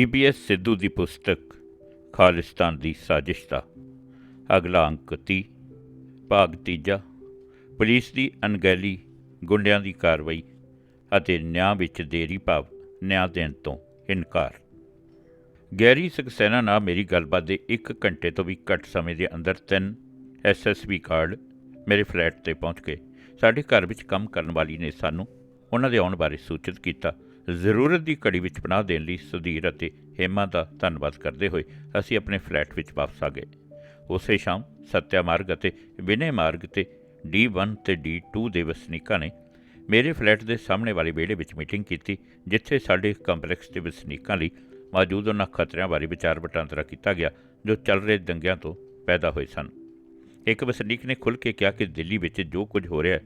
GPS Sidhu ਦੀ ਪੁਸਤਕ ਖਾਲਿਸਤਾਨ ਦੀ ਸਾਜ਼ਿਸ਼ ਦਾ ਅਗਲਾ ਅੰਕ 30 ਭਾਗ ਤੀਜਾ, ਪੁਲਿਸ ਦੀ ਅਣਗਹਿਲੀ, ਗੁੰਡਿਆਂ ਦੀ ਕਾਰਵਾਈ ਅਤੇ ਨਿਆਂ ਵਿੱਚ ਦੇਰੀ ਭਾਵ ਨਿਆਂ ਦੇਣ ਤੋਂ ਇਨਕਾਰ। ਗੈਰੀ ਸਕਸੈਨਾ ਨਾਲ ਮੇਰੀ ਗੱਲਬਾਤ ਦੇ 1 ਘੰਟੇ ਤੋਂ ਵੀ ਘੱਟ ਸਮੇਂ ਦੇ ਅੰਦਰ ਤਿੰਨ ਐਸਐਸਬੀ ਕਾਰਡ ਮੇਰੇ ਫਲੈਟ ਤੇ ਪਹੁੰਚ ਗਏ। ਸਾਡੇ ਘਰ ਵਿੱਚ ਕੰਮ ਕਰਨ ਵਾਲੀ ਨੇ ਸਾਨੂੰ ਉਹਨਾਂ ਦੇ ਆਉਣ ਬਾਰੇ ਸੂਚਿਤ ਕੀਤਾ। ਜ਼ਰੂਰਤ ਦੀ ਘੜੀ ਵਿੱਚ ਪਨਾਹ ਦੇਣ ਲਈ ਸੁਧੀਰ ਅਤੇ ਹੇਮਾ ਦਾ ਧੰਨਵਾਦ ਕਰਦੇ ਹੋਏ ਅਸੀਂ ਆਪਣੇ ਫਲੈਟ ਵਿੱਚ ਵਾਪਸ ਆ ਗਏ। ਉਸੇ ਸ਼ਾਮ ਸੱਤਿਆ ਮਾਰਗ ਅਤੇ ਵਿਨੇ ਮਾਰਗ ਤੇ D1 ਤੇ D2 ਦੇ ਵਸਨੀਕਾਂ ਨੇ ਮੇਰੇ ਫਲੈਟ ਦੇ ਸਾਹਮਣੇ ਵਾਲੇ ਵਿਹੜੇ ਵਿੱਚ ਮੀਟਿੰਗ ਕੀਤੀ, ਜਿੱਥੇ ਸਾਡੇ ਕੰਪਲੈਕਸ ਦੇ ਵਸਨੀਕਾਂ ਲਈ ਮੌਜੂਦ ਉਹਨਾਂ ਖਤਰਿਆਂ ਬਾਰੇ ਵਿਚਾਰ ਵਟਾਂਦਰਾ ਕੀਤਾ ਗਿਆ, ਜੋ ਚੱਲ ਰਹੇ ਦੰਗਿਆਂ ਤੋਂ ਪੈਦਾ ਹੋਏ ਸਨ। ਇੱਕ ਵਸਨੀਕ ਨੇ ਖੁੱਲ੍ਹ ਕੇ ਕਿਹਾ ਕਿ ਦਿੱਲੀ ਵਿੱਚ ਜੋ ਕੁਝ ਹੋ ਰਿਹਾ ਹੈ,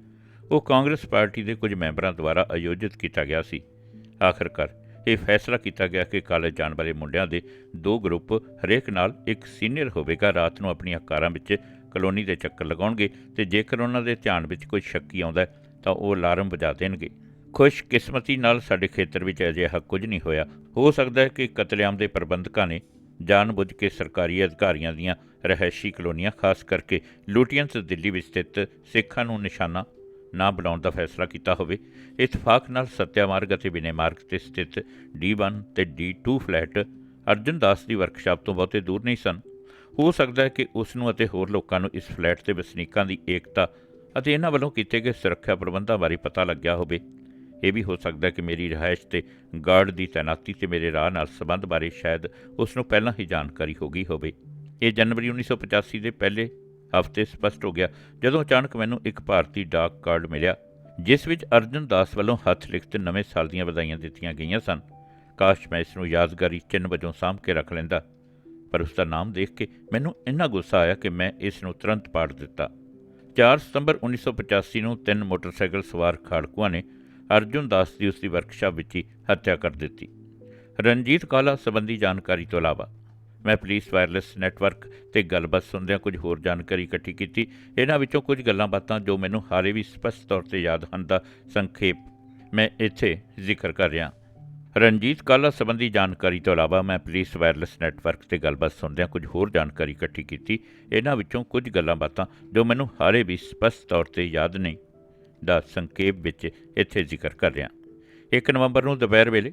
ਉਹ ਕਾਂਗਰਸ ਪਾਰਟੀ ਦੇ ਕੁਝ ਮੈਂਬਰਾਂ ਦੁਆਰਾ ਆਯੋਜਿਤ ਕੀਤਾ ਗਿਆ ਸੀ। ਆਖਰਕਾਰ ਇਹ ਫੈਸਲਾ ਕੀਤਾ ਗਿਆ ਕਿ ਕਾਲਜ ਜਾਣ ਵਾਲੇ ਮੁੰਡਿਆਂ ਦੇ ਦੋ ਗਰੁੱਪ ਹਰੇਕ ਨਾਲ ਇੱਕ ਸੀਨੀਅਰ ਹੋਵੇਗਾ, ਰਾਤ ਨੂੰ ਆਪਣੀਆਂ ਕਾਰਾਂ ਵਿੱਚ ਕਲੋਨੀ ਦੇ ਚੱਕਰ ਲਗਾਉਣਗੇ ਤੇ ਜੇਕਰ ਉਹਨਾਂ ਦੇ ਧਿਆਨ ਵਿੱਚ ਕੋਈ ਸ਼ੱਕੀ ਆਉਂਦਾ ਤਾਂ ਉਹ ਅਲਾਰਮ ਵਜਾ ਦੇਣਗੇ। ਖੁਸ਼ਕਿਸਮਤੀ ਨਾਲ ਸਾਡੇ ਖੇਤਰ ਵਿੱਚ ਅਜਿਹਾ ਕੁਝ ਨਹੀਂ ਹੋਇਆ। ਹੋ ਸਕਦਾ ਹੈ ਕਿ ਕਤਲੇਆਮ ਦੇ ਪ੍ਰਬੰਧਕਾਂ ਨੇ ਜਾਣ ਬੁੱਝ ਕੇ ਸਰਕਾਰੀ ਅਧਿਕਾਰੀਆਂ ਦੀਆਂ ਰਹਿائشੀ ਕਲੋਨੀਆਂ, ਖਾਸ ਕਰਕੇ ਲੂਟੀਅਨਸ ਦਿੱਲੀ ਵਿੱਚ ਸਥਿਤ ਸਿੱਖਾਂ ਨੂੰ ਨਿਸ਼ਾਨਾ ਨਾ ਬਣਾਉਣ ਦਾ ਫੈਸਲਾ ਕੀਤਾ ਹੋਵੇ ਇਤਫਾਕ ਨਾਲ ਸੱਤਿਆ ਮਾਰਗ ਅਤੇ ਵਿਨੇ ਮਾਰਗ ਤੇ ਸਥਿਤ D1 ਤੇ D2 ਫਲੈਟ ਅਰਜਨ ਦਾਸ ਦੀ ਵਰਕਸ਼ਾਪ ਤੋਂ ਬਹੁਤੇ ਦੂਰ ਨਹੀਂ ਸਨ। ਹੋ ਸਕਦਾ ਹੈ ਕਿ ਉਸ ਨੂੰ ਅਤੇ ਹੋਰ ਲੋਕਾਂ ਨੂੰ ਇਸ ਫਲੈਟ 'ਤੇ ਵਸਨੀਕਾਂ ਦੀ ਏਕਤਾ ਅਤੇ ਇਹਨਾਂ ਵੱਲੋਂ ਕੀਤੇ ਗਏ ਸੁਰੱਖਿਆ ਪ੍ਰਬੰਧਾਂ ਬਾਰੇ ਪਤਾ ਲੱਗਿਆ ਹੋਵੇ। ਇਹ ਵੀ ਹੋ ਸਕਦਾ ਹੈ ਕਿ ਮੇਰੀ ਰਿਹਾਇਸ਼ ਤੇ ਗਾਰਡ ਦੀ ਤੈਨਾਤੀ ਤੇ ਮੇਰੇ ਰਾਹ ਨਾਲ ਸੰਬੰਧ ਬਾਰੇ ਸ਼ਾਇਦ ਉਸ ਨੂੰ ਪਹਿਲਾਂ ਹੀ ਜਾਣਕਾਰੀ ਹੋ ਗਈ ਹੋਵੇ। ਇਹ ਜਨਵਰੀ 1985 ਦੇ ਪਹਿਲੇ ਹਫ਼ਤੇ ਸਪਸ਼ਟ ਹੋ ਗਿਆ ਜਦੋਂ ਅਚਾਨਕ ਮੈਨੂੰ ਇੱਕ ਭਾਰਤੀ ਡਾਕ ਕਾਰਡ ਮਿਲਿਆ, ਜਿਸ ਵਿੱਚ ਅਰਜਨ ਦਾਸ ਵੱਲੋਂ ਹੱਥ ਲਿਖਤ ਨਵੇਂ ਸਾਲ ਦੀਆਂ ਵਧਾਈਆਂ ਦਿੱਤੀਆਂ ਗਈਆਂ ਸਨ। ਕਾਸ਼ ਮੈਂ ਇਸ ਨੂੰ ਯਾਦਗਾਰੀ ਚਿੰਨ੍ਹ ਵਜੋਂ ਸਾਂਭ ਕੇ ਰੱਖ ਲੈਂਦਾ, ਪਰ ਉਸ ਦਾ ਨਾਮ ਦੇਖ ਕੇ ਮੈਨੂੰ ਇੰਨਾ ਗੁੱਸਾ ਆਇਆ ਕਿ ਮੈਂ ਇਸ ਨੂੰ ਤੁਰੰਤ ਪਾੜ ਦਿੱਤਾ। 4 ਸਤੰਬਰ 1985 ਨੂੰ ਤਿੰਨ ਮੋਟਰਸਾਈਕਲ ਸਵਾਰ ਖਾੜਕੂਆਂ ਨੇ ਅਰਜੁਨ ਦਾਸ ਦੀ ਉਸ ਦੀ ਵਰਕਸ਼ਾਪ ਵਿੱਚ ਹੀ ਹੱਤਿਆ ਕਰ ਦਿੱਤੀ। ਰਣਜੀਤ ਕਾਲਾ ਸੰਬੰਧੀ ਜਾਣਕਾਰੀ ਤੋਂ ਇਲਾਵਾ ਮੈਂ ਪੁਲਿਸ ਵਾਇਰਲੈਸ ਨੈਟਵਰਕ ਤੇ ਗੱਲਬਾਤ ਸੁਣਦਿਆਂ ਕੁਝ ਹੋਰ ਜਾਣਕਾਰੀ ਇਕੱਠੀ ਕੀਤੀ। ਇਹਨਾਂ ਵਿੱਚੋਂ ਕੁਝ ਗੱਲਾਂ ਬਾਤਾਂ ਜੋ ਮੈਨੂੰ ਹਾਲੇ ਵੀ ਸਪਸ਼ਟ ਤੌਰ ਤੇ ਯਾਦ ਹਨ ਦਾ ਸੰਖੇਪ ਮੈਂ ਇੱਥੇ ਜ਼ਿਕਰ ਕਰ ਰਿਹਾ। ਰਣਜੀਤ ਕਾਲਾ ਸੰਬੰਧੀ ਜਾਣਕਾਰੀ ਤੋਂ ਇਲਾਵਾ ਮੈਂ ਪੁਲਿਸ ਵਾਇਰਲੈਸ ਨੈਟਵਰਕ ਤੇ ਗੱਲਬਾਤ ਸੁਣਦਿਆਂ ਕੁਝ ਹੋਰ ਜਾਣਕਾਰੀ ਇਕੱਠੀ ਕੀਤੀ। ਇਹਨਾਂ ਵਿੱਚੋਂ ਕੁਝ ਗੱਲਾਂ ਬਾਤਾਂ ਜੋ ਮੈਨੂੰ ਹਾਲੇ ਵੀ ਸਪਸ਼ਟ ਤੌਰ ਤੇ ਯਾਦ ਨਹੀਂ ਦਾ ਸੰਖੇਪ ਵਿੱਚ ਇੱਥੇ ਜ਼ਿਕਰ ਕਰ ਰਿਹਾ। 1 ਨਵੰਬਰ ਨੂੰ ਦੁਪਹਿਰ ਵੇਲੇ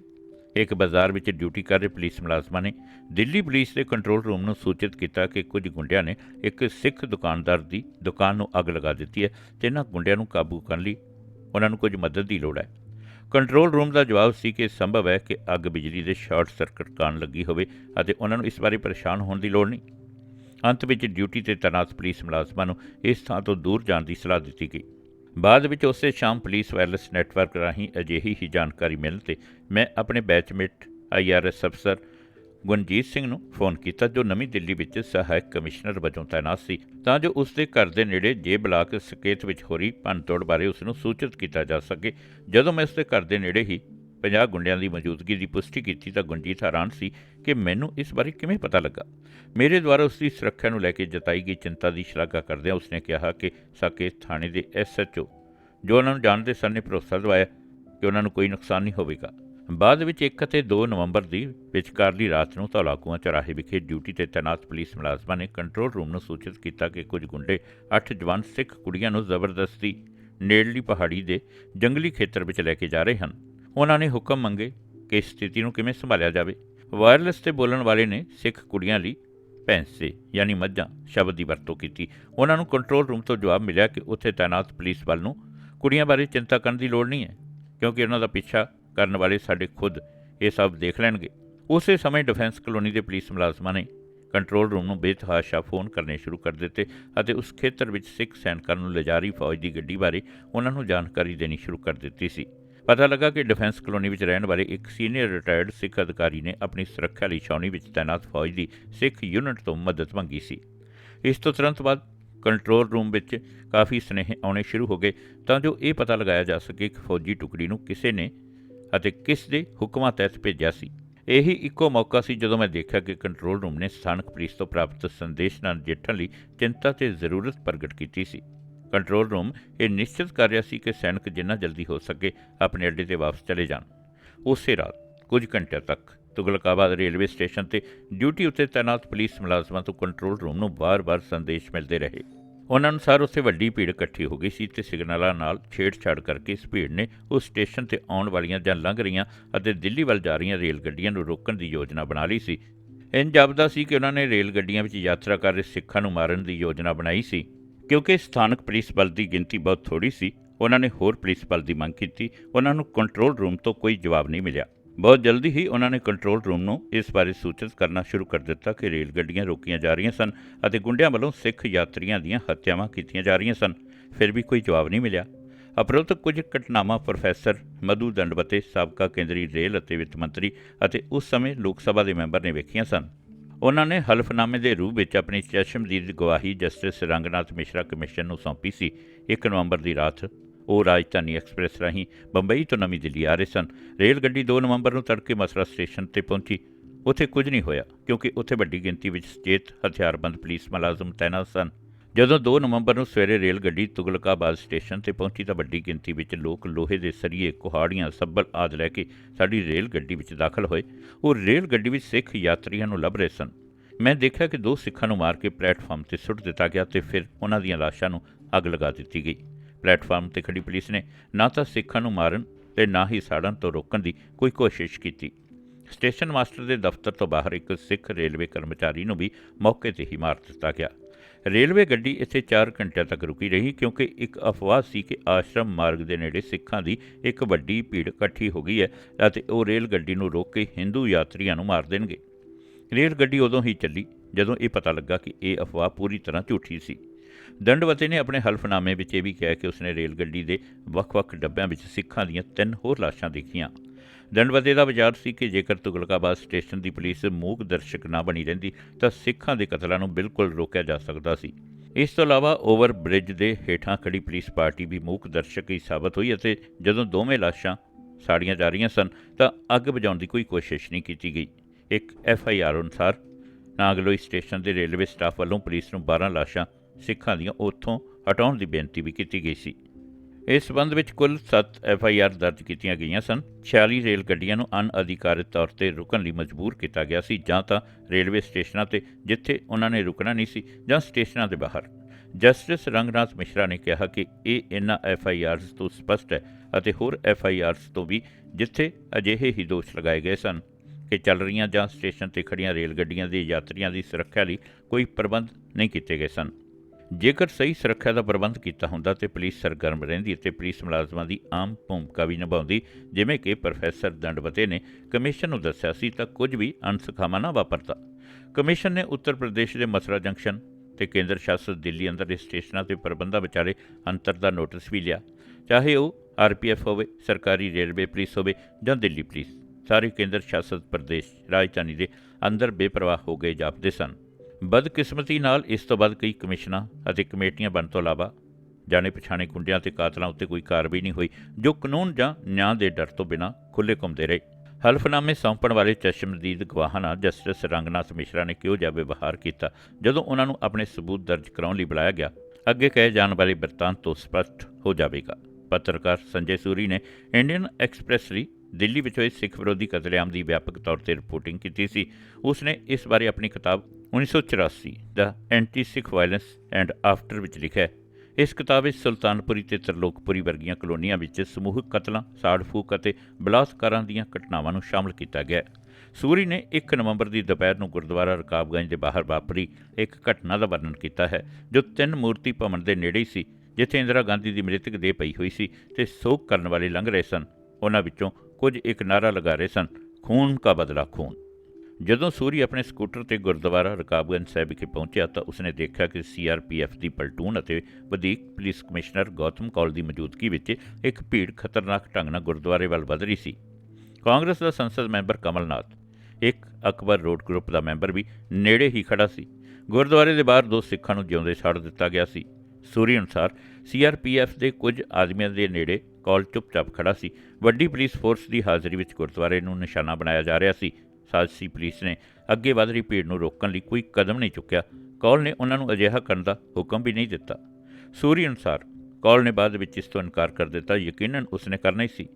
ਇੱਕ ਬਾਜ਼ਾਰ ਵਿੱਚ ਡਿਊਟੀ ਕਰ ਰਹੇ ਪੁਲਿਸ ਮੁਲਾਜ਼ਮਾਂ ਨੇ ਦਿੱਲੀ ਪੁਲਿਸ ਦੇ ਕੰਟਰੋਲ ਰੂਮ ਨੂੰ ਸੂਚਿਤ ਕੀਤਾ ਕਿ ਕੁਝ ਗੁੰਡਿਆਂ ਨੇ ਇੱਕ ਸਿੱਖ ਦੁਕਾਨਦਾਰ ਦੀ ਦੁਕਾਨ ਨੂੰ ਅੱਗ ਲਗਾ ਦਿੱਤੀ ਹੈ ਤੇ ਇਹਨਾਂ ਗੁੰਡਿਆਂ ਨੂੰ ਕਾਬੂ ਕਰਨ ਲਈ ਉਹਨਾਂ ਨੂੰ ਕੁਝ ਮਦਦ ਦੀ ਲੋੜ ਹੈ। ਕੰਟਰੋਲ ਰੂਮ ਦਾ ਜਵਾਬ ਸੀ ਕਿ ਸੰਭਵ ਹੈ ਕਿ ਅੱਗ ਬਿਜਲੀ ਦੇ ਸ਼ਾਰਟ ਸਰਕਟ ਕਾਰਨ ਲੱਗੀ ਹੋਵੇ ਅਤੇ ਉਹਨਾਂ ਨੂੰ ਇਸ ਬਾਰੇ ਪਰੇਸ਼ਾਨ ਹੋਣ ਦੀ ਲੋੜ ਨਹੀਂ। ਅੰਤ ਵਿੱਚ ਡਿਊਟੀ ਤੇ ਤੈਨਾਤ ਪੁਲਿਸ ਮੁਲਾਜ਼ਮਾਂ ਨੂੰ ਇਸ ਥਾਂ ਤੋਂ ਦੂਰ ਜਾਣ ਦੀ ਸਲਾਹ ਦਿੱਤੀ ਗਈ। ਬਾਅਦ ਵਿੱਚ ਉਸੇ ਸ਼ਾਮ ਪੁਲਿਸ ਵਾਇਰਲੈਸ ਨੈਟਵਰਕ ਰਾਹੀਂ ਅਜਿਹੀ ਹੀ ਜਾਣਕਾਰੀ ਮਿਲਣ ਤੇ ਮੈਂ ਆਪਣੇ ਬੈਚਮੇਟ ਆਈਆਰਐਸ ਅਫਸਰ ਗੁਣਜੀਤ ਸਿੰਘ ਨੂੰ ਫੋਨ ਕੀਤਾ, ਜੋ ਨਵੀਂ ਦਿੱਲੀ ਵਿੱਚ ਸਹਾਇਕ ਕਮਿਸ਼ਨਰ ਵਜੋਂ ਤਾਇਨਾਤ ਸੀ। ਤਾਂ ਜੋ ਉਸ ਦੇ ਘਰ ਦੇ ਨੇੜੇ ਜੇ ਬਲਾਕ ਸਕੇਤ ਵਿੱਚ ਹੋ ਰਹੀ ਭੰਨਤੋੜ ਬਾਰੇ ਉਸ ਨੂੰ ਸੂਚਿਤ ਕੀਤਾ ਜਾ ਸਕੇ। ਜਦੋਂ ਮੈਂ ਉਸ ਦੇ ਘਰ ਦੇ ਨੇੜੇ ਹੀ 50 ਗੁੰਡਿਆਂ ਦੀ ਮੌਜੂਦਗੀ ਦੀ ਪੁਸ਼ਟੀ ਕੀਤੀ ਤਾਂ ਗੁਰਜੀਤ ਹੈਰਾਨ ਸੀ ਕਿ ਮੈਨੂੰ ਇਸ ਬਾਰੇ ਕਿਵੇਂ ਪਤਾ ਲੱਗਾ। ਮੇਰੇ ਦੁਆਰਾ ਉਸ ਦੀ ਸੁਰੱਖਿਆ ਨੂੰ ਲੈ ਕੇ ਜਤਾਈ ਗਈ ਚਿੰਤਾ ਦੀ ਸ਼ਲਾਘਾ ਕਰਦਿਆਂ ਉਸਨੇ ਕਿਹਾ ਕਿ ਸਾਕੇਤ ਥਾਣੇ ਦੇ ਐਸਐਚਓ ਜੋ ਉਹਨਾਂ ਨੂੰ ਜਾਣਦੇ ਸਨ, ਨੇ ਭਰੋਸਾ ਦਿਵਾਇਆ ਕਿ ਉਹਨਾਂ ਨੂੰ ਕੋਈ ਨੁਕਸਾਨ ਨਹੀਂ ਹੋਵੇਗਾ। ਬਾਅਦ ਵਿੱਚ 1 ਅਤੇ 2 ਨਵੰਬਰ ਦੀ ਵਿਚਕਾਰਲੀ ਰਾਤ ਨੂੰ ਧੌਲਾਕੂਆਂ ਚੌਰਾਹੇ ਵਿਖੇ ਡਿਊਟੀ ਤੇ ਤੈਨਾਤ ਪੁਲਿਸ ਮੁਲਾਜ਼ਮਾਂ ਨੇ ਕੰਟਰੋਲ ਰੂਮ ਨੂੰ ਸੂਚਿਤ ਕੀਤਾ ਕਿ ਕੁਝ ਗੁੰਡੇ 8 ਜਵਾਨ ਸਿੱਖ ਕੁੜੀਆਂ ਨੂੰ ਜ਼ਬਰਦਸਤੀ ਨੇੜਲੀ ਪਹਾੜੀ ਦੇ ਜੰਗਲੀ ਖੇਤਰ ਵਿੱਚ ਲੈ ਕੇ ਜਾ ਰਹੇ ਹਨ। ਉਹਨਾਂ ਨੇ ਹੁਕਮ ਮੰਗੇ ਕਿ ਇਸ ਸਥਿਤੀ ਨੂੰ ਕਿਵੇਂ ਸੰਭਾਲਿਆ ਜਾਵੇ। ਵਾਇਰਲੈਸ ਤੇ ਬੋਲਣ ਵਾਲੇ ਨੇ ਸਿੱਖ ਕੁੜੀਆਂ ਲਈ ਪੈਂਸੇ ਯਾਨੀ ਮੱਝਾਂ, ਸ਼ਬਦ ਦੀ ਵਰਤੋਂ ਕੀਤੀ। ਉਹਨਾਂ ਨੂੰ ਕੰਟਰੋਲ ਰੂਮ ਤੋਂ ਜਵਾਬ ਮਿਲਿਆ ਕਿ ਉੱਥੇ ਤਾਇਨਾਤ ਪੁਲਿਸ ਵੱਲ ਨੂੰ ਕੁੜੀਆਂ ਬਾਰੇ ਚਿੰਤਾ ਕਰਨ ਦੀ ਲੋੜ ਨਹੀਂ ਹੈ, ਕਿਉਂਕਿ ਉਹਨਾਂ ਦਾ ਪਿੱਛਾ ਕਰਨ ਵਾਲੇ ਸਾਡੇ ਖੁਦ ਇਹ ਸਭ ਦੇਖ ਲੈਣਗੇ। ਉਸੇ ਸਮੇਂ ਡਿਫੈਂਸ ਕਲੋਨੀ ਦੇ ਪੁਲਿਸ ਮੁਲਾਜ਼ਮਾਂ ਨੇ ਕੰਟਰੋਲ ਰੂਮ ਨੂੰ ਬੇਤਹਾਸ਼ਾ ਫੋਨ ਕਰਨੇ ਸ਼ੁਰੂ ਕਰ ਦਿੱਤੇ ਅਤੇ ਉਸ ਖੇਤਰ ਵਿੱਚ ਸਿੱਖ ਸੈਨਿਕਾਂ ਨੂੰ ਲਿਜਾਰੀ ਫੌਜ ਦੀ ਗੱਡੀ ਬਾਰੇ ਉਹਨਾਂ ਨੂੰ ਜਾਣਕਾਰੀ ਦੇਣੀ ਸ਼ੁਰੂ ਕਰ ਦਿੱਤੀ ਸੀ। ਪਤਾ ਲੱਗਾ ਕਿ ਡਿਫੈਂਸ ਕਲੋਨੀ ਵਿੱਚ ਰਹਿਣ ਵਾਲੇ ਇੱਕ ਸੀਨੀਅਰ ਰਿਟਾਇਰਡ ਸਿੱਖ ਅਧਿਕਾਰੀ ਨੇ ਆਪਣੀ ਸੁਰੱਖਿਆ ਲਈ ਛਾਉਣੀ ਵਿੱਚ ਤਾਇਨਾਤ ਫੌਜ ਦੀ ਸਿੱਖ ਯੂਨਿਟ ਤੋਂ ਮਦਦ ਮੰਗੀ ਸੀ। ਇਸ ਤੋਂ ਤੁਰੰਤ ਬਾਅਦ ਕੰਟਰੋਲ ਰੂਮ ਵਿੱਚ ਕਾਫੀ ਸੁਨੇਹੇ ਆਉਣੇ ਸ਼ੁਰੂ ਹੋ ਗਏ, ਤਾਂ ਜੋ ਇਹ ਪਤਾ ਲਗਾਇਆ ਜਾ ਸਕੇ ਕਿ ਫੌਜੀ ਟੁਕੜੀ ਨੂੰ ਕਿਸੇ ਨੇ ਅਤੇ ਕਿਸ ਦੇ ਹੁਕਮਾਂ ਤਹਿਤ ਭੇਜਿਆ ਸੀ। ਇਹੀ ਇੱਕੋ ਮੌਕਾ ਸੀ ਜਦੋਂ ਮੈਂ ਦੇਖਿਆ ਕਿ ਕੰਟਰੋਲ ਰੂਮ ਨੇ ਸਥਾਨਕ ਪੁਲਿਸ ਤੋਂ ਪ੍ਰਾਪਤ ਸੰਦੇਸ਼ ਨਾਲ ਨਜਿੱਠਣ ਲਈ ਚਿੰਤਾ ਤੇ ਜ਼ਰੂਰਤ ਪ੍ਰਗਟ ਕੀਤੀ ਸੀ। ਕੰਟਰੋਲ ਰੂਮ, ਇਹ ਨਿਸ਼ਚਿਤ ਕਰ ਰਿਹਾ ਸੀ ਕਿ ਸੈਨਿਕ ਜਿੰਨਾ ਜਲਦੀ ਹੋ ਸਕੇ ਆਪਣੇ ਅੱਡੇ ਤੇ ਵਾਪਸ ਚਲੇ ਜਾਣ। ਉਸੇ ਰਾਤ, ਕੁਝ ਘੰਟਿਆਂ ਤੱਕ, ਤੁਗਲਕਾਬਾਦ ਰੇਲਵੇ ਸਟੇਸ਼ਨ ਤੇ ਡਿਊਟੀ ਉੱਤੇ ਤਾਇਨਾਤ ਪੁਲਿਸ ਮੁਲਾਜ਼ਮਾਂ ਤੋਂ ਕੰਟਰੋਲ ਰੂਮ ਨੂੰ ਵਾਰ-ਵਾਰ ਸੰਦੇਸ਼ ਮਿਲਦੇ ਰਹੇ। ਉਹਨਾਂ ਅਨੁਸਾਰ ਉੱਥੇ ਵੱਡੀ ਭੀੜ ਇਕੱਠੀ ਹੋ ਗਈ ਸੀ ਤੇ ਸਿਗਨਲਾਂ ਨਾਲ ਛੇੜਛਾੜ ਕਰਕੇ ਇਸ ਭੀੜ ਨੇ ਉਸ ਸਟੇਸ਼ਨ ਤੇ ਆਉਣ ਵਾਲੀਆਂ ਜਾਂ ਲੰਘ ਰਹੀਆਂ ਅਤੇ ਦਿੱਲੀ ਵੱਲ ਜਾ ਰਹੀਆਂ ਰੇਲ ਗੱਡੀਆਂ ਨੂੰ ਰੋਕਣ ਦੀ ਯੋਜਨਾ ਬਣਾ ਲਈ ਸੀ। ਇੰਜ ਜਾਪਦਾ ਸੀ ਕਿ ਉਹਨਾਂ ਨੇ ਰੇਲ ਗੱਡੀਆਂ ਵਿੱਚ ਯਾਤਰਾ ਕਰ ਰਹੇ ਸਿੱਖਾਂ ਨੂੰ ਮਾਰਨ ਦੀ ਯੋਜਨਾ ਬਣਾਈ ਸੀ। ਕਿਉਂਕਿ ਸਥਾਨਕ ਪੁਲਿਸ ਬਲ ਦੀ ਗਿਣਤੀ ਬਹੁਤ ਥੋੜੀ ਸੀ, ਉਹਨਾਂ ਨੇ ਹੋਰ ਪੁਲਿਸ ਬਲ ਦੀ ਮੰਗ ਕੀਤੀ, ਉਹਨਾਂ ਨੂੰ ਕੰਟਰੋਲ ਰੂਮ ਤੋਂ ਕੋਈ ਜਵਾਬ ਨਹੀਂ ਮਿਲਿਆ। ਬਹੁਤ ਜਲਦੀ ਹੀ ਉਹਨਾਂ ਨੇ ਕੰਟਰੋਲ ਰੂਮ ਨੂੰ ਇਸ ਬਾਰੇ ਸੂਚਿਤ ਕਰਨਾ ਸ਼ੁਰੂ ਕਰ ਦਿੱਤਾ ਕਿ ਰੇਲ ਗੱਡੀਆਂ ਰੋਕੀਆਂ ਜਾ ਰਹੀਆਂ ਸਨ ਅਤੇ ਗੁੰਡਿਆਂ ਵੱਲੋਂ ਸਿੱਖ ਯਾਤਰੀਆਂ ਦੀਆਂ ਹੱਤਿਆਵਾਂ ਕੀਤੀਆਂ ਜਾ ਰਹੀਆਂ ਸਨ। ਫਿਰ ਵੀ ਕੋਈ ਜਵਾਬ ਨਹੀਂ ਮਿਲਿਆ। ਉਪਰੋਕਤ ਕੁਝ ਘਟਨਾਵਾਂ ਪ੍ਰੋਫੈਸਰ ਮਧੂ ਦੰਡਵਤੇ, ਸਾਬਕਾ ਕੇਂਦਰੀ ਰੇਲ ਅਤੇ ਵਿੱਤ ਮੰਤਰੀ ਅਤੇ ਉਸ ਸਮੇਂ ਲੋਕ ਸਭਾ ਦੇ ਮੈਂਬਰ ਨੇ ਵੇਖੀਆਂ ਸਨ। ਉਹਨਾਂ ਨੇ ਹਲਫਨਾਮੇ ਦੇ ਰੂਪ ਵਿੱਚ ਆਪਣੀ ਚਸ਼ਮਦੀਦ ਗਵਾਹੀ ਜਸਟਿਸ ਰੰਗਨਾਥ ਮਿਸ਼ਰਾ ਕਮਿਸ਼ਨ ਨੂੰ ਸੌਂਪੀ ਸੀ। 1 ਨਵੰਬਰ ਦੀ ਰਾਤ ਉਹ ਰਾਜਧਾਨੀ ਐਕਸਪ੍ਰੈਸ ਰਾਹੀਂ ਬੰਬਈ ਤੋਂ ਨਵੀਂ ਦਿੱਲੀ ਆ ਰਹੇ ਸਨ। ਰੇਲ ਗੱਡੀ 2 ਨਵੰਬਰ ਨੂੰ ਤੜਕੇ ਮਸਰਾ ਸਟੇਸ਼ਨ ਤੇ ਪਹੁੰਚੀ। ਉੱਥੇ ਕੁਝ ਨਹੀਂ ਹੋਇਆ, ਕਿਉਂਕਿ ਉੱਥੇ ਵੱਡੀ ਗਿਣਤੀ ਵਿੱਚ ਸਚੇਤ ਹਥਿਆਰਬੰਦ ਪੁਲਿਸ ਮੁਲਾਜ਼ਮ ਤਾਇਨਾਤ ਸਨ। ਜਦੋਂ 2 ਨਵੰਬਰ ਨੂੰ ਸਵੇਰੇ ਰੇਲ ਗੱਡੀ ਤੁਗਲਕਾਬਾਦ ਸਟੇਸ਼ਨ ਤੇ ਪਹੁੰਚੀ ਤਾਂ ਵੱਡੀ ਗਿਣਤੀ ਵਿੱਚ ਲੋਕ ਲੋਹੇ ਦੇ ਸਰੀਏ, ਕੁਹਾੜੀਆਂ, ਸੱਬਲ ਆਦਿ ਲੈ ਕੇ ਸਾਡੀ ਰੇਲ ਗੱਡੀ ਵਿੱਚ ਦਾਖਲ ਹੋਏ। ਉਹ ਰੇਲ ਗੱਡੀ ਵਿੱਚ ਸਿੱਖ ਯਾਤਰੀਆਂ ਨੂੰ ਲੱਭ ਰਹੇ ਸਨ। ਮੈਂ ਦੇਖਿਆ ਕਿ ਦੋ ਸਿੱਖਾਂ ਨੂੰ ਮਾਰ ਕੇ ਪਲੇਟਫਾਰਮ ਤੇ ਸੁੱਟ ਦਿੱਤਾ ਗਿਆ ਤੇ ਫਿਰ ਉਹਨਾਂ ਦੀਆਂ ਲਾਸ਼ਾਂ ਨੂੰ ਅੱਗ ਲਗਾ ਦਿੱਤੀ ਗਈ। ਪਲੇਟਫਾਰਮ ਤੇ ਖੜੀ ਪੁਲਿਸ ਨੇ ਨਾ ਤਾਂ ਸਿੱਖਾਂ ਨੂੰ ਮਾਰਨ ਤੇ ਨਾ ਹੀ ਸਾੜਨ ਤੋਂ ਰੋਕਣ ਦੀ ਕੋਈ ਕੋਸ਼ਿਸ਼ ਕੀਤੀ। ਸਟੇਸ਼ਨ ਮਾਸਟਰ ਦੇ ਦਫ਼ਤਰ ਤੋਂ ਬਾਹਰ ਇੱਕ ਸਿੱਖ ਰੇਲਵੇ ਕਰਮਚਾਰੀ ਨੂੰ ਵੀ ਮੌਕੇ ਤੇ ਹੀ ਮਾਰ ਦਿੱਤਾ ਗਿਆ। ਰੇਲਵੇ ਗੱਡੀ ਇੱਥੇ 4 ਘੰਟਿਆਂ ਤੱਕ ਰੁਕੀ ਰਹੀ ਕਿਉਂਕਿ ਇੱਕ ਅਫਵਾਹ ਸੀ ਕਿ ਆਸ਼ਰਮ ਮਾਰਗ ਦੇ ਨੇੜੇ ਸਿੱਖਾਂ ਦੀ ਇੱਕ ਵੱਡੀ ਭੀੜ ਇਕੱਠੀ ਹੋ ਗਈ ਹੈ ਅਤੇ ਉਹ ਰੇਲ ਗੱਡੀ ਨੂੰ ਰੋਕ ਕੇ ਹਿੰਦੂ ਯਾਤਰੀਆਂ ਨੂੰ ਮਾਰ ਦੇਣਗੇ। ਰੇਲ ਗੱਡੀ ਉਦੋਂ ਹੀ ਚੱਲੀ ਜਦੋਂ ਇਹ ਪਤਾ ਲੱਗਾ ਕਿ ਇਹ ਅਫਵਾਹ ਪੂਰੀ ਤਰ੍ਹਾਂ ਝੂਠੀ ਸੀ। ਦੰਡਵਤੇ ਨੇ ਆਪਣੇ ਹਲਫਨਾਮੇ ਵਿੱਚ ਇਹ ਵੀ ਕਿਹਾ ਕਿ ਉਸਨੇ ਰੇਲ ਗੱਡੀ ਦੇ ਵੱਖ-ਵੱਖ ਡੱਬਿਆਂ ਵਿੱਚ ਸਿੱਖਾਂ ਦੀਆਂ ਤਿੰਨ ਹੋਰ ਲਾਸ਼ਾਂ ਦੇਖੀਆਂ। ਦੰਡਵਤੇ ਦਾ ਵਿਚਾਰ ਸੀ ਕਿ ਜੇਕਰ ਤੁਗਲਕਾਬਾਦ ਸਟੇਸ਼ਨ ਦੀ ਪੁਲਿਸ ਮੂਕ ਦਰਸ਼ਕ ਨਾ ਬਣੀ ਰਹਿੰਦੀ, ਤਾਂ ਸਿੱਖਾਂ ਦੇ ਕਤਲਾਂ ਨੂੰ ਬਿਲਕੁਲ ਰੋਕਿਆ ਜਾ ਸਕਦਾ ਸੀ। ਇਸ ਤੋਂ ਇਲਾਵਾ ਓਵਰ ਬ੍ਰਿਜ ਦੇ ਹੇਠਾਂ ਖੜੀ ਪੁਲਿਸ ਪਾਰਟੀ ਵੀ ਮੂਕ ਦਰਸ਼ਕ ਹੀ ਸਾਬਤ ਹੋਈ ਅਤੇ ਜਦੋਂ ਦੋਵੇਂ ਲਾਸ਼ਾਂ ਸਾੜੀਆਂ ਜਾ ਰਹੀਆਂ ਸਨ, ਤਾਂ ਅੱਗ ਬੁਝਾਉਣ ਦੀ ਕੋਈ ਕੋਸ਼ਿਸ਼ ਨਹੀਂ ਕੀਤੀ ਗਈ। ਇੱਕ ਐਫ ਆਈ ਆਰ ਅਨੁਸਾਰ ਨਾਗਲੋਈ ਸਟੇਸ਼ਨ ਦੇ ਰੇਲਵੇ ਸਟਾਫ ਵੱਲੋਂ ਪੁਲਿਸ ਨੂੰ 12 ਲਾਸ਼ਾਂ ਸਿੱਖਾਂ ਦੀਆਂ ਉੱਥੋਂ ਹਟਾਉਣ ਦੀ ਬੇਨਤੀ ਵੀ ਕੀਤੀ ਗਈ ਸੀ। ਇਸ ਸਬੰਧ ਵਿੱਚ ਕੁੱਲ 7 ਐਫ ਆਈ ਆਰ ਦਰਜ ਕੀਤੀਆਂ ਗਈਆਂ ਸਨ। 46 ਰੇਲ ਗੱਡੀਆਂ ਨੂੰ ਅਨਅਧਿਕਾਰਿਤ ਤੌਰ ਤੇ ਰੁਕਣ ਲਈ ਮਜਬੂਰ ਕੀਤਾ ਗਿਆ ਸੀ ਜਾਂ ਤਾਂ ਰੇਲਵੇ ਸਟੇਸ਼ਨਾਂ ਤੇ, ਜਿੱਥੇ ਉਹਨਾਂ ਨੇ ਰੁਕਣਾ ਨਹੀਂ ਸੀ, ਜਾਂ ਸਟੇਸ਼ਨਾਂ ਦੇ ਬਾਹਰ। ਜਸਟਿਸ ਰੰਗਨਾਥ ਮਿਸ਼ਰਾ ਨੇ ਕਿਹਾ ਕਿ ਇਹ ਇਨ੍ਹਾਂ ਐਫ ਆਈ ਆਰਸ ਤੋਂ ਸਪਸ਼ਟ ਹੈ ਅਤੇ ਹੋਰ ਐਫ ਆਈ ਆਰਸ ਤੋਂ ਵੀ, ਜਿੱਥੇ ਅਜਿਹੇ ਹੀ ਦੋਸ਼ ਲਗਾਏ ਗਏ ਸਨ ਕਿ ਚੱਲ ਰਹੀਆਂ ਜਾਂ ਸਟੇਸ਼ਨ ਤੇ ਖੜੀਆਂ ਰੇਲ ਗੱਡੀਆਂ ਦੇ ਯਾਤਰੀਆਂ ਦੀ ਸੁਰੱਖਿਆ ਲਈ ਕੋਈ ਪ੍ਰਬੰਧ ਨਹੀਂ ਕੀਤੇ ਗਏ ਸਨ। ਜੇਕਰ ਸਹੀ ਸੁਰੱਖਿਆ ਦਾ ਪ੍ਰਬੰਧ ਕੀਤਾ ਹੁੰਦਾ ਤੇ ਪੁਲਿਸ ਸਰਗਰਮ ਰਹਿੰਦੀ ਅਤੇ ਪੁਲਿਸ ਮੁਲਾਜ਼ਮਾਂ ਦੀ ਆਮ ਭੂਮਿਕਾ ਵੀ ਨਿਭਾਉਂਦੀ, ਜਿਵੇਂ ਕਿ ਪ੍ਰੋਫੈਸਰ ਦੰਡਵਤੇ ਨੇ ਕਮਿਸ਼ਨ ਨੂੰ ਦੱਸਿਆ ਸੀ ਤਾਂ ਕੁਝ ਵੀ ਅਣਸਖਾਵਾਂ ਨਾ ਵਾਪਰਦਾ। ਕਮਿਸ਼ਨ ਨੇ ਉੱਤਰ ਪ੍ਰਦੇਸ਼ ਦੇ ਮਸਰਾ ਜੰਕਸ਼ਨ ਤੇ ਕੇਂਦਰ ਸ਼ਾਸਿਤ ਦਿੱਲੀ ਅੰਦਰ ਦੇ ਸਟੇਸ਼ਨਾਂ ਤੇ ਪ੍ਰਬੰਧਾਂ ਵਿਚਾਲੇ ਅੰਤਰ ਦਾ ਨੋਟਿਸ ਵੀ ਲਿਆ। ਚਾਹੇ ਉਹ ਆਰਪੀਐਫ ਹੋਵੇ, ਸਰਕਾਰੀ ਰੇਲਵੇ ਪੁਲਿਸ ਹੋਵੇ ਜਾਂ ਦਿੱਲੀ ਪੁਲਿਸ, ਸਾਰੇ ਕੇਂਦਰ ਸ਼ਾਸਿਤ ਪ੍ਰਦੇਸ਼ ਰਾਜਧਾਨੀ ਦੇ ਅੰਦਰ ਬੇਪਰਵਾਹ ਹੋ ਗਏ ਜਾਪਦੇ ਸਨ। ਬਦਕਿਸਮਤੀ ਨਾਲ ਇਸ ਤੋਂ ਬਾਅਦ ਕਈ ਕਮਿਸ਼ਨਾਂ ਅਤੇ ਕਮੇਟੀਆਂ ਬਣਨ ਤੋਂ ਇਲਾਵਾ ਜਾਣੇ ਪਛਾਣੇ ਗੁੰਡਿਆਂ ਤੇ ਕਾਤਲਾਂ ਉੱਤੇ ਕੋਈ ਕਾਰਵਾਈ ਨਹੀਂ ਹੋਈ, ਜੋ ਕਾਨੂੰਨ ਜਾਂ ਨਿਆਂ ਦੇ ਡਰ ਤੋਂ ਬਿਨਾਂ ਖੁੱਲੇ ਘੁੰਮਦੇ ਰਹੇ। ਹਲਫਨਾਮੇ ਸੌਂਪਣ ਵਾਲੇ ਚਸ਼ਮਦੀਦ ਗਵਾਹਾਂ ਨਾਲ ਜਸਟਿਸ ਰੰਗਨਾਥ ਮਿਸ਼ਰਾ ਨੇ ਕਿਉਂ ਜਿਹਾ ਵਿਵਹਾਰ ਕੀਤਾ, ਜਦੋਂ ਉਹਨਾਂ ਨੂੰ ਆਪਣੇ ਸਬੂਤ ਦਰਜ ਕਰਾਉਣ ਲਈ ਬੁਲਾਇਆ ਗਿਆ? ਅੱਗੇ ਕਹੇ ਜਾਣ ਵਾਲੇ ਬਿਰਤਾਂਤ ਤੋਂ ਸਪਸ਼ਟ ਹੋ ਜਾਵੇਗਾ। ਪੱਤਰਕਾਰ ਸੰਜੇ ਸੂਰੀ ਨੇ ਇੰਡੀਅਨ ਐਕਸਪ੍ਰੈਸ ਲਈ ਦਿੱਲੀ ਵਿੱਚ ਹੋਏ ਸਿੱਖ ਵਿਰੋਧੀ ਕਤਲੇਆਮ ਦੀ ਵਿਆਪਕ ਤੌਰ ਤੇ ਰਿਪੋਰਟਿੰਗ ਕੀਤੀ ਸੀ। ਉਸਨੇ ਇਸ ਬਾਰੇ ਆਪਣੀ ਕਿਤਾਬ 1984 ਦਾ anti Sikh violence and after ਵਿੱਚ ਲਿਖਿਆ ਹੈ। ਇਸ ਕਿਤਾਬ ਵਿੱਚ ਸੁਲਤਾਨਪੁਰੀ ਤੇ ਤਰਲੋਕਪੁਰੀ ਵਰਗੀਆਂ ਕਲੋਨੀਆਂ ਵਿੱਚ ਸਮੂਹਕ ਕਤਲਾਂ, ਸਾੜ-ਫੂਕ ਅਤੇ ਬਲਾਤਕਾਰਾਂ ਦੀਆਂ ਘਟਨਾਵਾਂ ਨੂੰ ਸ਼ਾਮਲ ਕੀਤਾ ਗਿਆ ਹੈ। ਸੂਰੀ ਨੇ 1 ਨਵੰਬਰ ਦੀ ਦੁਪਹਿਰ ਨੂੰ ਗੁਰਦੁਆਰਾ ਰਕਾਬਗੰਜ ਦੇ ਬਾਹਰ ਵਾਪਰੀ ਇੱਕ ਘਟਨਾ ਦਾ ਵਰਣਨ ਕੀਤਾ ਹੈ, ਜੋ ਤਿੰਨ ਮੂਰਤੀ ਭਵਨ ਦੇ ਨੇੜੇ ਹੀ ਸੀ, ਜਿੱਥੇ ਇੰਦਰਾ ਗਾਂਧੀ ਦੀ ਮ੍ਰਿਤਕ ਦੇਹ ਪਈ ਹੋਈ ਸੀ ਤੇ ਸੋਗ ਕਰਨ ਵਾਲੇ ਲੰਘ ਰਹੇ ਸਨ। ਉਹਨਾਂ ਵਿੱਚੋਂ ਕੁਝ ਇੱਕ ਨਾਰਾ ਲਗਾ ਰਹੇ ਸਨ, ਖੂਨ ਕਾ ਬਦਲਾ ਖੂਨ। ਜਦੋਂ ਸੂਰੀ ਆਪਣੇ ਸਕੂਟਰ ਤੇ ਗੁਰਦੁਆਰਾ ਰਕਾਬਗੰਜ ਸਾਹਿਬ ਵਿਖੇ ਪਹੁੰਚਿਆ ਤਾਂ ਉਸਨੇ ਦੇਖਿਆ ਕਿ ਸੀਆਰਪੀਐਫ ਦੀ ਪਲਟੂਨ ਅਤੇ ਵਧੀਕ ਪੁਲਿਸ ਕਮਿਸ਼ਨਰ ਗੌਤਮ ਕੌਲ ਦੀ ਮੌਜੂਦਗੀ ਵਿੱਚ ਇੱਕ ਭੀੜ ਖਤਰਨਾਕ ਢੰਗ ਨਾਲ ਗੁਰਦੁਆਰੇ ਵੱਲ ਵਧ ਰਹੀ ਸੀ। ਕਾਂਗਰਸ ਦਾ ਸੰਸਦ ਮੈਂਬਰ ਕਮਲਨਾਥ, ਇੱਕ ਅਕਬਰ ਰੋਡ ਗਰੁੱਪ ਦਾ ਮੈਂਬਰ ਵੀ ਨੇੜੇ ਹੀ ਖੜਾ ਸੀ। ਗੁਰਦੁਆਰੇ ਦੇ ਬਾਹਰ ਦੋ ਸਿੱਖਾਂ ਨੂੰ ਜਿਉਂਦੇ ਛੱਡ ਦਿੱਤਾ ਗਿਆ ਸੀ। ਸੂਰੀ ਅਨੁਸਾਰ ਸੀਆਰਪੀਐਫ ਦੇ ਕੁਝ ਆਦਮੀਆਂ ਦੇ ਨੇੜੇ ਕੌਲ ਚੁੱਪਚਾਪ ਖੜਾ ਸੀ। ਵੱਡੀ ਪੁਲਿਸ ਫੋਰਸ ਦੀ ਹਾਜ਼ਰੀ ਵਿੱਚ ਗੁਰਦੁਆਰੇ ਨੂੰ ਨਿਸ਼ਾਨਾ ਬਣਾਇਆ ਜਾ ਰਿਹਾ ਸੀ। ਸਾਜ਼ਸੀ ਪੁਲਿਸ ਨੇ ਅੱਗੇ ਵਧ ਰਹੀ ਭੀੜ ਨੂੰ ਰੋਕਣ ਲਈ ਕੋਈ ਕਦਮ ਨਹੀਂ ਚੁੱਕਿਆ। ਕੌਲ ਨੇ ਉਹਨਾਂ ਨੂੰ ਅਜਿਹਾ ਕਰਨ ਦਾ ਹੁਕਮ ਵੀ ਨਹੀਂ ਦਿੱਤਾ। ਸੂਰੀ ਅਨੁਸਾਰ ਕੌਲ ਨੇ ਬਾਅਦ ਵਿੱਚ ਇਸ ਤੋਂ ਇਨਕਾਰ ਕਰ ਦਿੱਤਾ। ਯਕੀਨਨ ਉਸਨੇ ਕਰਨਾ ਹੀ ਸੀ।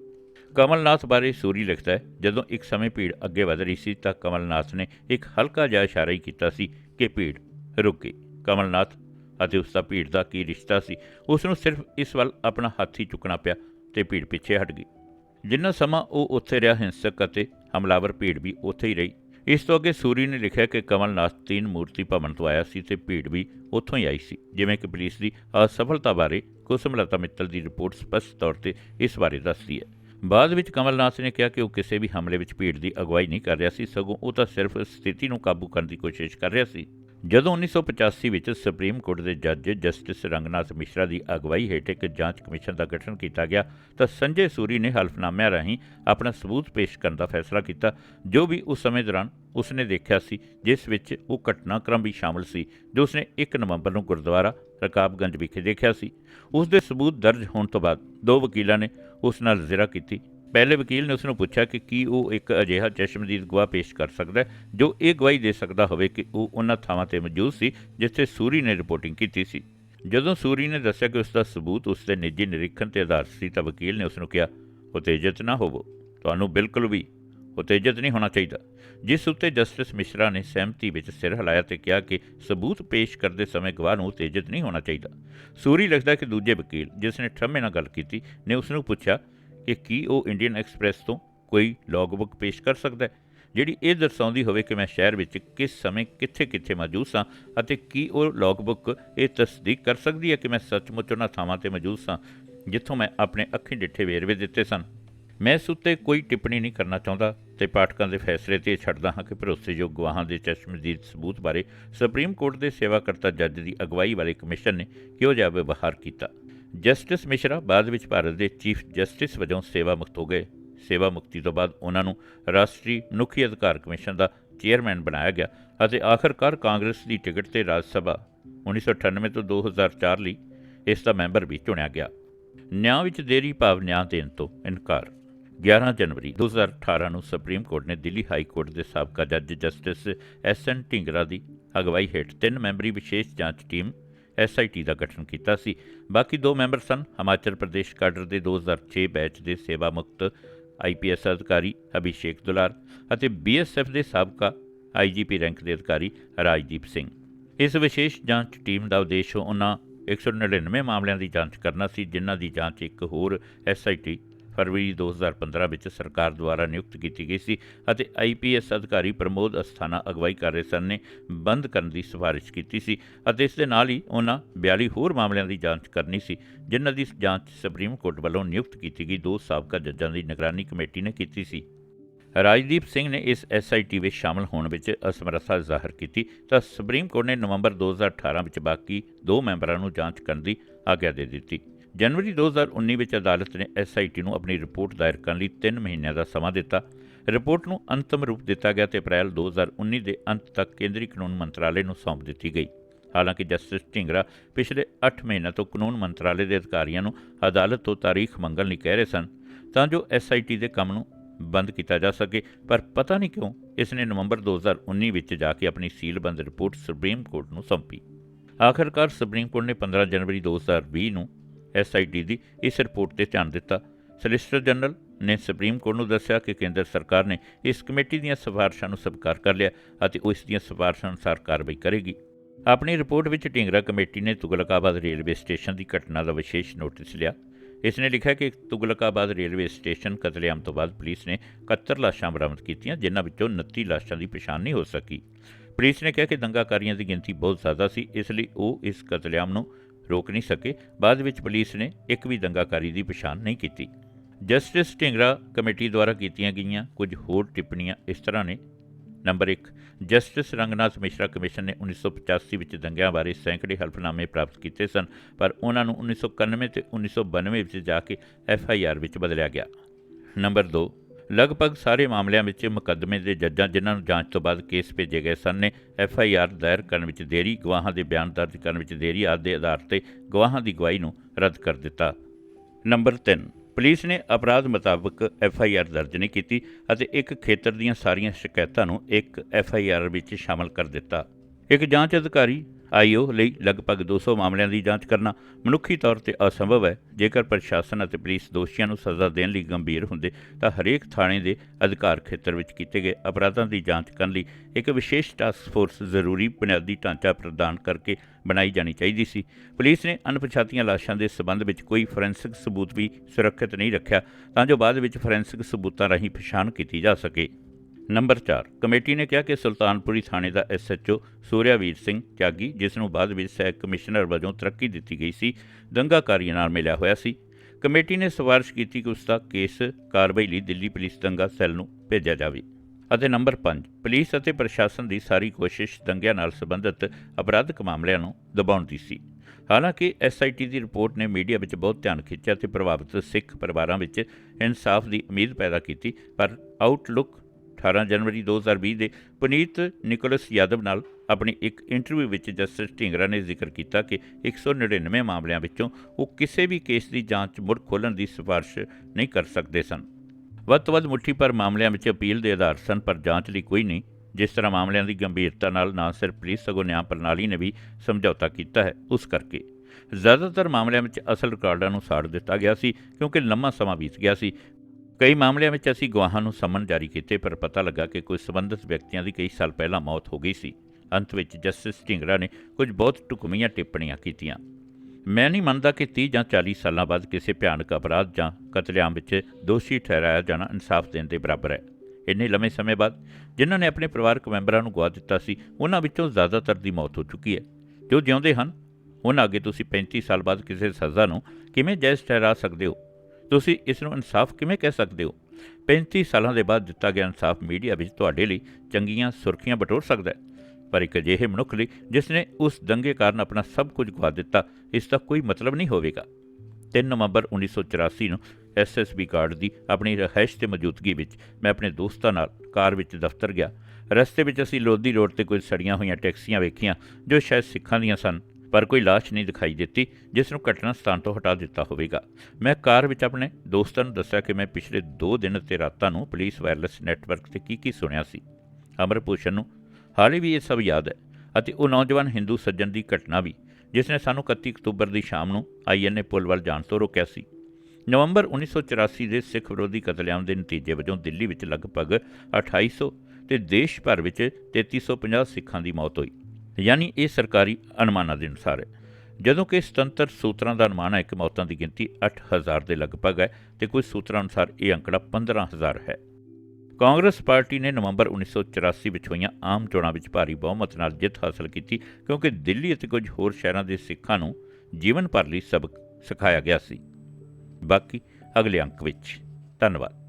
ਕਮਲਨਾਥ ਬਾਰੇ ਸੂਰੀ ਲਿਖਦਾ ਹੈ, ਜਦੋਂ ਇੱਕ ਸਮੇਂ ਭੀੜ ਅੱਗੇ ਵਧ ਰਹੀ ਸੀ ਤਾਂ ਕਮਲਨਾਥ ਨੇ ਇੱਕ ਹਲਕਾ ਜਿਹਾ ਇਸ਼ਾਰਾ ਹੀ ਕੀਤਾ ਸੀ ਕਿ ਭੀੜ ਰੁਕ। ਗਈ ਕਮਲਨਾਥ ਅਤੇ ਉਸ ਦਾ ਭੀੜ ਦਾ ਕੀ ਰਿਸ਼ਤਾ ਸੀ, ਉਸ ਨੂੰ ਸਿਰਫ ਇਸ ਵੱਲ ਆਪਣਾ ਹੱਥ ਹੀ ਚੁੱਕਣਾ ਪਿਆ ਤੇ ਭੀੜ ਪਿੱਛੇ ਹਟ ਗਈ। ਜਿੰਨਾ ਸਮਾਂ ਉਹ ਉੱਥੇ ਰਿਹਾ, ਹਿੰਸਕ ਅਤੇ ਹਮਲਾਵਰ ਭੀੜ ਵੀ ਉੱਥੇ ਹੀ ਰਹੀ। ਇਸ ਤੋਂ ਅੱਗੇ ਸੂਰੀ ਨੇ ਲਿਖਿਆ ਕਿ ਕਮਲਨਾਥ ਤੀਨ ਮੂਰਤੀ ਭਵਨ ਤੋਂ ਆਇਆ ਸੀ ਤੇ ਭੀੜ ਵੀ ਉੱਥੋਂ ਹੀ ਆਈ ਸੀ, ਜਿਵੇਂ ਕਿ ਪੁਲਿਸ ਦੀ ਅਸਫਲਤਾ ਬਾਰੇ ਕੁਸਮਲਤਾ ਮਿੱਤਲ ਦੀ ਰਿਪੋਰਟ ਸਪਸ਼ਟ ਤੌਰ ਤੇ ਇਸ ਬਾਰੇ ਦੱਸਦੀ ਹੈ। ਬਾਅਦ ਵਿੱਚ ਕਮਲਨਾਥ ਨੇ ਕਿਹਾ ਕਿ ਉਹ ਕਿਸੇ ਵੀ ਹਮਲੇ ਵਿੱਚ ਭੀੜ ਦੀ ਅਗਵਾਈ ਨਹੀਂ ਕਰ ਰਿਹਾ ਸੀ, ਸਗੋਂ ਉਹ ਤਾਂ ਸਿਰਫ ਸਥਿਤੀ ਨੂੰ ਕਾਬੂ ਕਰਨ ਦੀ ਕੋਸ਼ਿਸ਼ ਕਰ ਰਿਹਾ ਸੀ। ਜਦੋਂ 1985 ਵਿੱਚ ਸੁਪਰੀਮ ਕੋਰਟ ਦੇ ਜੱਜ ਜਸਟਿਸ ਰੰਗਨਾਥ ਮਿਸ਼ਰਾ ਦੀ ਅਗਵਾਈ ਹੇਠ ਇੱਕ ਜਾਂਚ ਕਮਿਸ਼ਨ ਦਾ ਗਠਨ ਕੀਤਾ ਗਿਆ, ਤਾਂ ਸੰਜੇ ਸੂਰੀ ਨੇ ਹਲਫਨਾਮਿਆਂ ਰਾਹੀਂ ਆਪਣਾ ਸਬੂਤ ਪੇਸ਼ ਕਰਨ ਦਾ ਫੈਸਲਾ ਕੀਤਾ, ਜੋ ਵੀ ਉਸ ਸਮੇਂ ਦੌਰਾਨ ਉਸਨੇ ਦੇਖਿਆ ਸੀ, ਜਿਸ ਵਿੱਚ ਉਹ ਘਟਨਾਕ੍ਰਮ ਵੀ ਸ਼ਾਮਲ ਸੀ, ਜੋ ਉਸਨੇ 1 ਨਵੰਬਰ ਨੂੰ ਗੁਰਦੁਆਰਾ ਰਕਾਬਗੰਜ ਵਿਖੇ ਦੇਖਿਆ ਸੀ। ਉਸ ਦੇ ਸਬੂਤ ਦਰਜ ਹੋਣ ਤੋਂ ਬਾਅਦ ਦੋ ਵਕੀਲਾਂ ਨੇ ਉਸ ਨਾਲ ਜ਼ਿਰਾ ਕੀਤੀ ਪਹਿਲੇ ਵਕੀਲ ਨੇ ਉਸ ਨੂੰ ਪੁੱਛਿਆ ਕਿ ਕੀ ਉਹ ਇੱਕ ਅਜਿਹਾ ਚਸ਼ਮਦੀਦ ਗਵਾਹ ਪੇਸ਼ ਕਰ ਸਕਦਾ ਹੈ, ਜੋ ਇਹ ਗਵਾਹੀ ਦੇ ਸਕਦਾ ਹੋਵੇ ਕਿ ਉਹ ਉਹਨਾਂ ਥਾਵਾਂ ਤੇ ਮੌਜੂਦ ਸੀ ਜਿੱਥੇ ਸੂਰੀ ਨੇ ਰਿਪੋਰਟਿੰਗ ਕੀਤੀ ਸੀ। ਜਦੋਂ ਸੂਰੀ ਨੇ ਦੱਸਿਆ ਕਿ ਉਸ ਦਾ ਸਬੂਤ ਉਸ ਦੇ ਨਿੱਜੀ ਨਿਰੀਖਣ ਤੇ ਆਧਾਰਿਤ ਸੀ ਤਾਂ ਵਕੀਲ ਨੇ ਉਸ ਨੂੰ ਕਿਹਾ, ਉਤੇਜਿਤ ਨਾ ਹੋਵੋ। ਤੁਹਾਨੂੰ ਬਿਲਕੁਲ ਵੀ ਉਤੇਜਿਤ ਨਹੀਂ ਹੋਣਾ ਚਾਹੀਦਾ। ਜਿਸ ਉੱਤੇ ਜਸਟਿਸ ਮਿਸ਼ਰਾ ਨੇ ਸਹਿਮਤੀ ਵਿੱਚ ਸਿਰ ਹਿਲਾਇਆ ਤੇ ਕਿਹਾ ਕਿ ਸਬੂਤ ਪੇਸ਼ ਕਰਦੇ ਸਮੇਂ ਗਵਾਹ ਨੂੰ ਉਤੇਜਿਤ ਨਹੀਂ ਹੋਣਾ ਚਾਹੀਦਾ। ਸੂਰੀ ਲਿਖਦਾ ਕਿ ਦੂਜੇ ਵਕੀਲ, ਜਿਸ ਨੇ ਠਰਮੇ ਨਾਲ ਗੱਲ ਕੀਤੀ, ਨੇ ਉਸ ਨੂੰ ਪੁੱਛਿਆ ਕਿ ਕੀ ਉਹ ਇੰਡੀਅਨ ਐਕਸਪ੍ਰੈਸ ਤੋਂ ਕੋਈ ਲੌਗਬੁੱਕ ਪੇਸ਼ ਕਰ ਸਕਦਾ ਹੈ? ਜਿਹੜੀ ਇਹ ਦਰਸਾਉਂਦੀ ਹੋਵੇ ਕਿ ਮੈਂ ਸ਼ਹਿਰ ਵਿੱਚ ਕਿਸ ਸਮੇਂ ਕਿੱਥੇ-ਕਿੱਥੇ ਮੌਜੂਦ ਸਾਂ ਅਤੇ ਕੀ ਉਹ ਲੌਗਬੁੱਕ ਇਹ ਤਸਦੀਕ ਕਰ ਸਕਦੀ ਹੈ ਕਿ ਮੈਂ ਸੱਚਮੁੱਚ ਉਹਨਾਂ ਥਾਵਾਂ ਤੇ ਮੌਜੂਦ ਸਾਂ ਜਿੱਥੋਂ ਮੈਂ ਆਪਣੇ ਅੱਖੀਂ ਡਿੱਠੇ ਵੇਰਵੇ ਦਿੱਤੇ ਸਨ? ਮੈਂ ਇਸ ਉੱਤੇ ਕੋਈ ਟਿੱਪਣੀ ਨਹੀਂ ਕਰਨਾ ਚਾਹੁੰਦਾ ਤੇ ਪਾਠਕਾਂ ਦੇ ਫੈਸਲੇ ਤੇ ਛੱਡਦਾ ਹਾਂ ਕਿ ਭਰੋਸੇਯੋਗ ਗਵਾਹਾਂ ਦੇ ਚਸ਼ਮਦੀਦ ਸਬੂਤ ਬਾਰੇ ਸੁਪਰੀਮ ਕੋਰਟ ਦੇ ਸੇਵਾਕਰਤਾ ਜੱਜ ਦੀ ਅਗਵਾਈ ਵਾਲੇ ਕਮਿਸ਼ਨ ਨੇ ਕਿਹੋ ਜਿਹਾ ਵਿਵਹਾਰ ਕੀਤਾ। ਜਸਟਿਸ ਮਿਸ਼ਰਾ ਬਾਅਦ ਵਿੱਚ ਭਾਰਤ ਦੇ ਚੀਫ ਜਸਟਿਸ ਵਜੋਂ ਸੇਵਾ ਮੁਕਤ ਹੋ ਗਏ। ਸੇਵਾ ਮੁਕਤੀ ਤੋਂ ਬਾਅਦ ਉਹਨਾਂ ਨੂੰ ਰਾਸ਼ਟਰੀ ਮਨੁੱਖੀ ਅਧਿਕਾਰ ਕਮਿਸ਼ਨ ਦਾ ਚੇਅਰਮੈਨ ਬਣਾਇਆ ਗਿਆ ਅਤੇ ਆਖਰਕਾਰ ਕਾਂਗਰਸ ਦੀ ਟਿਕਟ ਤੇ ਰਾਜ ਸਭਾ 1998 ਤੋਂ 2004 ਲਈ ਇਸ ਦਾ ਮੈਂਬਰ ਵੀ ਚੁਣਿਆ ਗਿਆ। ਨਿਆਂ ਵਿੱਚ ਦੇਰੀ ਭਾਵ ਨਿਆਂ ਦੇਣ ਤੋਂ ਇਨਕਾਰ। 11 ਜਨਵਰੀ 2018 ਨੂੰ ਸੁਪਰੀਮ ਕੋਰਟ ਨੇ ਦਿੱਲੀ ਹਾਈ ਕੋਰਟ ਦੇ ਸਾਬਕਾ ਜੱਜ ਜਸਟਿਸ ਐਸ ਐਨ ਢਿੰਗਰਾ ਦੀ ਅਗਵਾਈ ਹੇਠ ਤਿੰਨ ਮੈਂਬਰੀ ਵਿਸ਼ੇਸ਼ ਜਾਂਚ ਟੀਮ ਐਸਆਈਟੀ ਦਾ ਗਠਨ ਕੀਤਾ ਸੀ। ਬਾਕੀ ਦੋ ਮੈਂਬਰ ਸਨ। ਹਿਮਾਚਲ ਪ੍ਰਦੇਸ਼ ਕਾਡਰ ਦੇ 2006 ਬੈਚ ਦੇ ਸੇਵਾ ਮੁਕਤ ਆਈਪੀਐਸ ਅਧਿਕਾਰੀ ਅਭਿਸ਼ੇਕ ਦੁਲਾਰ ਅਤੇ ਬੀਐਸਐਫ ਦੇ ਸਾਬਕਾ ਆਈਜੀਪੀ ਰੈਂਕ ਦੇ ਅਧਿਕਾਰੀ ਰਾਜਦੀਪ ਸਿੰਘ। ਇਸ ਵਿਸ਼ੇਸ਼ ਜਾਂਚ ਟੀਮ ਦਾ ਉਦੇਸ਼ ਉਹਨਾਂ 199 ਮਾਮਲਿਆਂ ਦੀ ਜਾਂਚ ਕਰਨਾ ਸੀ, ਜਿਨ੍ਹਾਂ ਦੀ ਜਾਂਚ ਇੱਕ ਹੋਰ ਐਸਆਈਟੀ ਫਰਵਰੀ 2015 ਵਿੱਚ ਸਰਕਾਰ ਦੁਆਰਾ ਨਿਯੁਕਤ ਕੀਤੀ ਗਈ ਸੀ ਅਤੇ ਆਈਪੀਐਸ ਅਧਿਕਾਰੀ ਪ੍ਰਮੋਦ ਅਸਥਾਨਾ ਅਗਵਾਈ ਕਰ ਰਹੇ ਸਨ ਨੇ ਬੰਦ ਕਰਨ ਦੀ ਸਿਫਾਰਿਸ਼ ਕੀਤੀ ਸੀ ਅਤੇ ਇਸ ਦੇ ਨਾਲ ਹੀ ਉਹਨਾਂ 42 ਹੋਰ ਮਾਮਲਿਆਂ ਦੀ ਜਾਂਚ ਕਰਨੀ ਸੀ, ਜਿਨ੍ਹਾਂ ਦੀ ਜਾਂਚ ਸੁਪਰੀਮ ਕੋਰਟ ਵੱਲੋਂ ਨਿਯੁਕਤ ਕੀਤੀ ਗਈ। ਦੋ ਸਾਬਕਾ ਜੱਜਾਂ ਦੀ ਨਿਗਰਾਨੀ ਕਮੇਟੀ ਨੇ ਕੀਤੀ ਸੀ। ਰਾਜਦੀਪ ਸਿੰਘ ਨੇ ਇਸ ਐਸਆਈਟੀ ਵਿੱਚ ਸ਼ਾਮਲ ਹੋਣ ਵਿੱਚ ਅਸਮਰੱਥਾ ਜ਼ਾਹਰ ਕੀਤੀ ਤਾਂ ਸੁਪਰੀਮ ਕੋਰਟ ਨੇ ਨਵੰਬਰ 2018 ਵਿੱਚ ਬਾਕੀ ਦੋ ਮੈਂਬਰਾਂ ਨੂੰ ਜਾਂਚ ਕਰਨ ਦੀ ਆਗਿਆ ਦੇ ਦਿੱਤੀ। ਜਨਵਰੀ 2019 ਵਿੱਚ ਅਦਾਲਤ ਨੇ ਐਸਆਈਟੀ ਨੂੰ ਆਪਣੀ ਰਿਪੋਰਟ ਦਾਇਰ ਕਰਨ ਲਈ 3 ਮਹੀਨਿਆਂ ਦਾ ਸਮਾਂ ਦਿੱਤਾ। ਰਿਪੋਰਟ ਨੂੰ ਅੰਤਮ ਰੂਪ ਦਿੱਤਾ ਗਿਆ ਤੇ ਅਪ੍ਰੈਲ 2019 ਦੇ ਅੰਤ ਤੱਕ ਕੇਂਦਰੀ ਕਾਨੂੰਨ ਮੰਤਰਾਲੇ ਨੂੰ ਸੌਂਪ ਦਿੱਤੀ ਗਈ। ਹਾਲਾਂਕਿ ਜਸਟਿਸ ਢਿੰਗਰਾ ਪਿਛਲੇ 8 ਮਹੀਨਿਆਂ ਤੋਂ ਕਾਨੂੰਨ ਮੰਤਰਾਲੇ ਦੇ ਅਧਿਕਾਰੀਆਂ ਨੂੰ ਅਦਾਲਤ ਤੋਂ ਤਾਰੀਖ ਮੰਗਣ ਲਈ ਕਹਿ ਰਹੇ ਸਨ। ਤਾਂ ਜੋ ਐਸਆਈਟੀ ਦੇ ਕੰਮ ਨੂੰ ਬੰਦ ਕੀਤਾ ਜਾ ਸਕੇ, ਪਰ ਪਤਾ ਨਹੀਂ ਕਿਉਂ ਇਸ ਨੇ ਨਵੰਬਰ 2019 ਵਿੱਚ ਜਾ ਕੇ ਆਪਣੀ ਸੀਲਬੰਦ ਰਿਪੋਰਟ ਸੁਪਰੀਮ ਕੋਰਟ ਨੂੰ ਸੌਂਪੀ। ਆਖਰਕਾਰ ਸੁਪਰੀਮ ਕੋਰਟ ਨੇ 15 ਜਨਵਰੀ 2020 ਨੂੰ ਐਸਆਈਟੀ ਦੀ ਇਸ ਰਿਪੋਰਟ ਤੇ ਧਿਆਨ ਦਿੱਤਾ। ਸਲਿਸਟਰ ਜਨਰਲ ਨੇ ਸੁਪਰੀਮ ਕੋਰਟ ਨੂੰ ਦੱਸਿਆ ਕਿ ਕੇਂਦਰ ਸਰਕਾਰ ਨੇ ਇਸ ਕਮੇਟੀ ਦੀਆਂ ਸਿਫਾਰਸ਼ਾਂ ਨੂੰ ਸਵੀਕਾਰ ਕਰ ਲਿਆ ਅਤੇ ਉਹ ਇਸ ਦੀਆਂ ਸਿਫਾਰਸ਼ਾਂ ਅਨੁਸਾਰ ਕਾਰਵਾਈ ਕਰੇਗੀ। ਆਪਣੀ ਰਿਪੋਰਟ ਵਿੱਚ ਢਿੰਗਰਾ ਕਮੇਟੀ ਨੇ ਤੁਗਲਕਾਬਾਦ ਰੇਲਵੇ ਸਟੇਸ਼ਨ ਦੀ ਘਟਨਾ ਦਾ ਵਿਸ਼ੇਸ਼ ਨੋਟਿਸ ਲਿਆ। ਇਸ ਨੇ ਲਿਖਿਆ ਕਿ ਤੁਗਲਕਾਬਾਦ ਰੇਲਵੇ ਸਟੇਸ਼ਨ ਕਤਲੇਆਮ ਤੋਂ ਬਾਅਦ ਪੁਲਿਸ ਨੇ 71 ਲਾਸ਼ਾਂ ਬਰਾਮਦ ਕੀਤੀਆਂ, ਜਿਨ੍ਹਾਂ ਵਿੱਚੋਂ 29 ਲਾਸ਼ਾਂ ਦੀ ਪਛਾਣ ਨਹੀਂ ਹੋ ਸਕੀ। ਪੁਲਿਸ ਨੇ ਕਿਹਾ ਕਿ ਦੰਗਾਕਾਰੀਆਂ ਦੀ ਗਿਣਤੀ ਬਹੁਤ ਜ਼ਿਆਦਾ ਸੀ, ਇਸ ਲਈ ਉਹ ਇਸ ਕਤਲੇਆਮ ਨੂੰ ਰੋਕ ਨਹੀਂ ਸਕੇ। ਬਾਅਦ ਵਿੱਚ ਪੁਲਿਸ ਨੇ ਇੱਕ ਵੀ ਦੰਗਾਕਾਰੀ ਦੀ ਪਛਾਣ ਨਹੀਂ ਕੀਤੀ। ਜਸਟਿਸ ਢਿੰਗਰਾ ਕਮੇਟੀ ਦੁਆਰਾ ਕੀਤੀਆਂ ਗਈਆਂ ਕੁਝ ਹੋਰ ਟਿੱਪਣੀਆਂ ਇਸ ਤਰ੍ਹਾਂ ਨੇ। Number 1 justice Rangnath Mishra commission ਨੇ 1985 ਵਿੱਚ ਦੰਗਿਆਂ ਬਾਰੇ ਸੈਂਕੜੇ ਹਲਫਨਾਮੇ ਪ੍ਰਾਪਤ ਕੀਤੇ ਸਨ, ਪਰ ਉਹਨਾਂ ਨੂੰ 1991 ਤੇ 1992 ਵਿੱਚ ਜਾ ਕੇ ਐਫ ਆਈ ਆਰ ਵਿੱਚ ਬਦਲਿਆ ਗਿਆ। ਨੰਬਰ 2 ਲਗਭਗ ਸਾਰੇ ਮਾਮਲਿਆਂ ਵਿੱਚ ਮੁਕੱਦਮੇ ਦੇ ਜੱਜਾਂ ਜਿਨ੍ਹਾਂ ਨੂੰ ਜਾਂਚ ਤੋਂ ਬਾਅਦ ਕੇਸ ਭੇਜੇ ਗਏ ਸਨ ਨੇ ਐਫ ਆਈ ਆਰ ਦਾਇਰ ਕਰਨ ਵਿੱਚ ਦੇਰੀ, ਗਵਾਹਾਂ ਦੇ ਬਿਆਨ ਦਰਜ ਕਰਨ ਵਿੱਚ ਦੇਰੀ ਆਦਿ ਦੇ ਆਧਾਰ ਤੇ ਗਵਾਹਾਂ ਦੀ ਗਵਾਹੀ ਨੂੰ ਰੱਦ ਕਰ ਦਿੱਤਾ। ਨੰਬਰ 3 ਪੁਲਿਸ ਨੇ ਅਪਰਾਧ ਮੁਤਾਬਕ ਐਫ ਆਈ ਆਰ ਦਰਜ ਨਹੀਂ ਕੀਤੀ ਅਤੇ ਇੱਕ ਖੇਤਰ ਦੀਆਂ ਸਾਰੀਆਂ ਸ਼ਿਕਾਇਤਾਂ ਨੂੰ ਇੱਕ ਐਫ ਆਈ ਆਰ ਵਿੱਚ ਸ਼ਾਮਲ ਕਰ ਦਿੱਤਾ। ਇੱਕ ਜਾਂਚ ਅਧਿਕਾਰੀ ਆਈਓ ਲਈ ਲਗਭਗ 200 ਮਾਮਲਿਆਂ ਦੀ ਜਾਂਚ ਕਰਨਾ ਮਨੁੱਖੀ ਤੌਰ ਤੇ ਅਸੰਭਵ ਹੈ। ਜੇਕਰ ਪ੍ਰਸ਼ਾਸਨ ਅਤੇ ਪੁਲਿਸ ਦੋਸ਼ੀਆਂ ਨੂੰ ਸਜ਼ਾ ਦੇਣ ਲਈ ਗੰਭੀਰ ਹੁੰਦੇ, ਤਾਂ ਹਰੇਕ ਥਾਣੇ ਦੇ ਅਧਿਕਾਰ ਖੇਤਰ ਵਿੱਚ ਕੀਤੇ ਗਏ ਅਪਰਾਧਾਂ ਦੀ ਜਾਂਚ ਕਰਨ ਲਈ ਇੱਕ ਵਿਸ਼ੇਸ਼ ਟਾਸਕ ਫੋਰਸ ਜ਼ਰੂਰੀ ਬੁਨਿਆਦੀ ਢਾਂਚਾ ਪ੍ਰਦਾਨ ਕਰਕੇ ਬਣਾਈ ਜਾਣੀ ਚਾਹੀਦੀ ਸੀ। ਪੁਲਿਸ ਨੇ ਅਣਪਛਾਤੀਆਂ ਲਾਸ਼ਾਂ ਦੇ ਸਬੰਧ ਵਿੱਚ ਕੋਈ ਫੋਰੈਂਸਿਕ ਸਬੂਤ ਵੀ ਸੁਰੱਖਿਅਤ ਨਹੀਂ ਰੱਖਿਆ, ਤਾਂ ਜੋ ਬਾਅਦ ਵਿੱਚ ਫੋਰੈਂਸਿਕ ਸਬੂਤਾਂ ਰਾਹੀਂ ਪਛਾਣ ਕੀਤੀ ਜਾ ਸਕੇ। ਨੰਬਰ 4 ਕਮੇਟੀ ਨੇ ਕਿਹਾ ਕਿ ਸੁਲਤਾਨਪੁਰੀ ਥਾਣੇ ਦਾ ਐਸਐਚਓ ਸੂਰਿਆਵੀਰ ਸਿੰਘ ਤਿਆਗੀ, ਜਿਸ ਨੂੰ ਬਾਅਦ ਵਿੱਚ ਸਹਿ ਕਮਿਸ਼ਨਰ ਵਜੋਂ ਤਰੱਕੀ ਦਿੱਤੀ ਗਈ ਸੀ, ਦੰਗਾਕਾਰੀਆਂ ਨਾਲ ਮਿਲਿਆ ਹੋਇਆ ਸੀ। ਕਮੇਟੀ ਨੇ ਸਿਫਾਰਿਸ਼ ਕੀਤੀ ਕਿ ਉਸ ਦਾ ਕੇਸ ਕਾਰਵਾਈ ਲਈ ਦਿੱਲੀ ਪੁਲਿਸ ਦੰਗਾ ਸੈੱਲ ਨੂੰ ਭੇਜਿਆ ਜਾਵੇ। ਅਤੇ ਨੰਬਰ 5 ਪੁਲਿਸ ਅਤੇ ਪ੍ਰਸ਼ਾਸਨ ਦੀ ਸਾਰੀ ਕੋਸ਼ਿਸ਼ ਦੰਗਿਆਂ ਨਾਲ ਸੰਬੰਧਿਤ ਅਪਰਾਧਕ ਮਾਮਲਿਆਂ ਨੂੰ ਦਬਾਉਣ ਦੀ ਸੀ। ਹਾਲਾਂਕਿ ਐਸਆਈਟੀ ਦੀ ਰਿਪੋਰਟ ਨੇ ਮੀਡੀਆ ਵਿੱਚ ਬਹੁਤ ਧਿਆਨ ਖਿੱਚਿਆ ਤੇ ਪ੍ਰਭਾਵਿਤ ਸਿੱਖ ਪਰਿਵਾਰਾਂ ਵਿੱਚ ਇਨਸਾਫ ਦੀ ਉਮੀਦ ਪੈਦਾ ਕੀਤੀ, ਪਰ ਆਊਟਲੁੱਕ 18 ਜਨਵਰੀ 2020 ਦੇ ਪੁਨੀਤ ਨਿਕੋਲਸ ਯਾਦਵ ਨਾਲ ਆਪਣੀ ਇੱਕ ਇੰਟਰਵਿਊ ਵਿੱਚ ਜਸਟਿਸ ਢਿੰਗਰਾ ਨੇ ਜ਼ਿਕਰ ਕੀਤਾ ਕਿ 199 ਮਾਮਲਿਆਂ ਵਿੱਚੋਂ ਉਹ ਕਿਸੇ ਵੀ ਕੇਸ ਦੀ ਜਾਂਚ ਮੁੜ ਖੋਲ੍ਹਣ ਦੀ ਸਿਫਾਰਿਸ਼ ਨਹੀਂ ਕਰ ਸਕਦੇ ਸਨ। ਵੱਧ ਤੋਂ ਵੱਧ ਮੁੱਠੀ ਪਰ ਮਾਮਲਿਆਂ ਵਿੱਚ ਅਪੀਲ ਦੇ ਆਧਾਰ ਸਨ, ਪਰ ਜਾਂਚ ਲਈ ਕੋਈ ਨਹੀਂ। ਜਿਸ ਤਰ੍ਹਾਂ ਮਾਮਲਿਆਂ ਦੀ ਗੰਭੀਰਤਾ ਨਾਲ ਨਾ ਸਿਰਫ ਪੁਲਿਸ ਸਗੋਂ ਨਿਆਂ ਪ੍ਰਣਾਲੀ ਨੇ ਵੀ ਸਮਝੌਤਾ ਕੀਤਾ ਹੈ, ਉਸ ਕਰਕੇ। ਜ਼ਿਆਦਾਤਰ ਮਾਮਲਿਆਂ ਵਿੱਚ ਅਸਲ ਰਿਕਾਰਡਾਂ ਨੂੰ ਸਾੜ ਦਿੱਤਾ ਗਿਆ ਸੀ, ਕਿਉਂਕਿ ਲੰਮਾ ਸਮਾਂ ਬੀਤ ਗਿਆ ਸੀ। ਕਈ ਮਾਮਲਿਆਂ ਵਿੱਚ ਅਸੀਂ ਗਵਾਹਾਂ ਨੂੰ ਸਮਨ ਜਾਰੀ ਕੀਤੇ, ਪਰ ਪਤਾ ਲੱਗਾ ਕਿ ਕੋਈ ਸੰਬੰਧਿਤ ਵਿਅਕਤੀਆਂ ਦੀ ਕਈ ਸਾਲ ਪਹਿਲਾਂ ਮੌਤ ਹੋ ਗਈ ਸੀ। ਅੰਤ ਵਿੱਚ ਜਸਟਿਸ ਢਿੰਗਰਾ ਨੇ ਕੁਝ ਬਹੁਤ ਢੁਕਵੀਆਂ ਟਿੱਪਣੀਆਂ ਕੀਤੀਆਂ। ਮੈਂ ਨਹੀਂ ਮੰਨਦਾ ਕਿ 30 ਜਾਂ 40 ਸਾਲਾਂ ਬਾਅਦ ਕਿਸੇ ਭਿਆਨਕ ਅਪਰਾਧ ਜਾਂ ਕਤਲੇਆਮ ਵਿੱਚ ਦੋਸ਼ੀ ਠਹਿਰਾਇਆ ਜਾਣਾ ਇਨਸਾਫ ਦੇਣ ਦੇ ਬਰਾਬਰ ਹੈ। ਇੰਨੇ ਲੰਮੇ ਸਮੇਂ ਬਾਅਦ ਜਿਨ੍ਹਾਂ ਨੇ ਆਪਣੇ ਪਰਿਵਾਰਕ ਮੈਂਬਰਾਂ ਨੂੰ ਗਵਾ ਦਿੱਤਾ ਸੀ, ਉਹਨਾਂ ਵਿੱਚੋਂ ਜ਼ਿਆਦਾਤਰ ਦੀ ਮੌਤ ਹੋ ਚੁੱਕੀ ਹੈ। ਜੋ ਜਿਉਂਦੇ ਹਨ, ਉਹਨਾਂ ਅੱਗੇ ਤੁਸੀਂ 35 ਸਾਲ ਬਾਅਦ ਕਿਸੇ ਸਜ਼ਾ ਨੂੰ ਕਿਵੇਂ ਜਾਇਜ਼ ਠਹਿਰਾ ਸਕਦੇ ਹੋ? ਤੁਸੀਂ ਇਸ ਨੂੰ ਇਨਸਾਫ ਕਿਵੇਂ ਕਹਿ ਸਕਦੇ ਹੋ? 35 ਸਾਲਾਂ ਦੇ ਬਾਅਦ ਦਿੱਤਾ ਗਿਆ ਇਨਸਾਫ ਮੀਡੀਆ ਵਿੱਚ ਤੁਹਾਡੇ ਲਈ ਚੰਗੀਆਂ ਸੁਰਖੀਆਂ ਬਟੋਰ ਸਕਦਾ ਹੈ। ਪਰ ਇੱਕ ਅਜਿਹੇ ਮਨੁੱਖ ਲਈ ਜਿਸ ਨੇ ਉਸ ਦੰਗੇ ਕਾਰਨ ਆਪਣਾ ਸਭ ਕੁਝ ਗਵਾ ਦਿੱਤਾ, ਇਸ ਦਾ ਕੋਈ ਮਤਲਬ ਨਹੀਂ ਹੋਵੇਗਾ। 3 ਨਵੰਬਰ 1984 ਨੂੰ ਐਸਐਸਬੀ ਕਾਰਡ ਦੀ ਆਪਣੀ ਰਹਿائش ਤੇ ਮੌਜੂਦਗੀ ਵਿੱਚ ਮੈਂ ਆਪਣੇ ਦੋਸਤਾਂ ਨਾਲ ਕਾਰ ਵਿੱਚ ਦਫ਼ਤਰ ਗਿਆ। ਰਸਤੇ ਵਿੱਚ ਅਸੀਂ ਲੋਧੀ ਰੋਡ ਤੇ ਕੁਝ ਸੜੀਆਂ ਹੋਈਆਂ ਟੈਕਸੀਆਂ ਵੇਖੀਆਂ ਜੋ ਸ਼ਾਇਦ ਸਿੱਖਾਂ ਦੀਆਂ ਸਨ। ਪਰ ਕੋਈ ਲਾਸ਼ ਨਹੀਂ ਦਿਖਾਈ ਦਿੱਤੀ, ਜਿਸ ਨੂੰ ਘਟਨਾ ਸਥਾਨ ਤੋਂ ਹਟਾ ਦਿੱਤਾ ਹੋਵੇਗਾ। ਮੈਂ ਕਾਰ ਵਿੱਚ ਆਪਣੇ ਦੋਸਤਾਂ ਨੂੰ ਦੱਸਿਆ ਕਿ ਮੈਂ ਪਿਛਲੇ 2 ਦਿਨ ਤੇ ਰਾਤਾਂ ਨੂੰ ਪੁਲਿਸ ਵਾਇਰਲੈਸ ਨੈਟਵਰਕ ਤੇ ਕੀ ਕੀ ਸੁਣਿਆ ਸੀ। ਅਮਰਭੂਸ਼ਣ ਨੂੰ, ਹਾਲੇ ਵੀ ਇਹ ਸਭ ਯਾਦ ਹੈ ਅਤੇ ਉਹ ਨੌਜਵਾਨ ਹਿੰਦੂ ਸੱਜਣ ਦੀ ਘਟਨਾ ਵੀ, ਜਿਸ ਨੇ ਸਾਨੂੰ 31 ਅਕਤੂਬਰ ਦੀ ਸ਼ਾਮ ਨੂੰ ਆਈਐਨਏ ਪੁਲ ਵੱਲ ਜਾਣ ਤੋਂ ਰੋਕਿਆ ਸੀ। ਨਵੰਬਰ 1984 ਦੇ ਸਿੱਖ ਵਿਰੋਧੀ ਕਤਲੇਆਮ ਦੇ ਨਤੀਜੇ ਵਜੋਂ ਦਿੱਲੀ ਵਿੱਚ ਲਗਭਗ 2800 ਤੇ ਦੇਸ਼ ਭਰ ਵਿੱਚ 3350 ਸਿੱਖਾਂ ਦੀ ਮੌਤ ਹੋਈ। ਯਾਨੀ ਇਹ ਸਰਕਾਰੀ ਅਨੁਮਾਨਾਂ ਦੇ ਅਨੁਸਾਰ ਹੈ। ਜਦੋਂ ਕਿ ਸੁਤੰਤਰ ਸੂਤਰਾਂ ਦਾ ਅਨੁਮਾਨ ਹੈ ਕਿ ਮੌਤਾਂ ਦੀ ਗਿਣਤੀ 8000 ਦੇ ਲਗਭਗ ਹੈ ਤੇ ਕੁਝ ਸੂਤਰਾਂ ਅਨੁਸਾਰ ਇਹ ਅੰਕੜਾ 15000 ਹੈ। ਕਾਂਗਰਸ ਪਾਰਟੀ ਨੇ ਨਵੰਬਰ 1984 ਵਿੱਚ ਹੋਈਆਂ ਆਮ ਚੋਣਾਂ ਵਿੱਚ ਭਾਰੀ ਬਹੁਮਤ ਨਾਲ ਜਿੱਤ ਹਾਸਲ ਕੀਤੀ ਕਿਉਂਕਿ ਦਿੱਲੀ ਅਤੇ ਕੁਝ ਹੋਰ ਸ਼ਹਿਰਾਂ ਦੇ ਸਿੱਖਾਂ ਨੂੰ ਜੀਵਨ ਭਰ ਲਈ ਸਬਕ ਸਿਖਾਇਆ ਗਿਆ ਸੀ। ਬਾਕੀ ਅਗਲੇ ਅੰਕ ਵਿੱਚ। ਧੰਨਵਾਦ।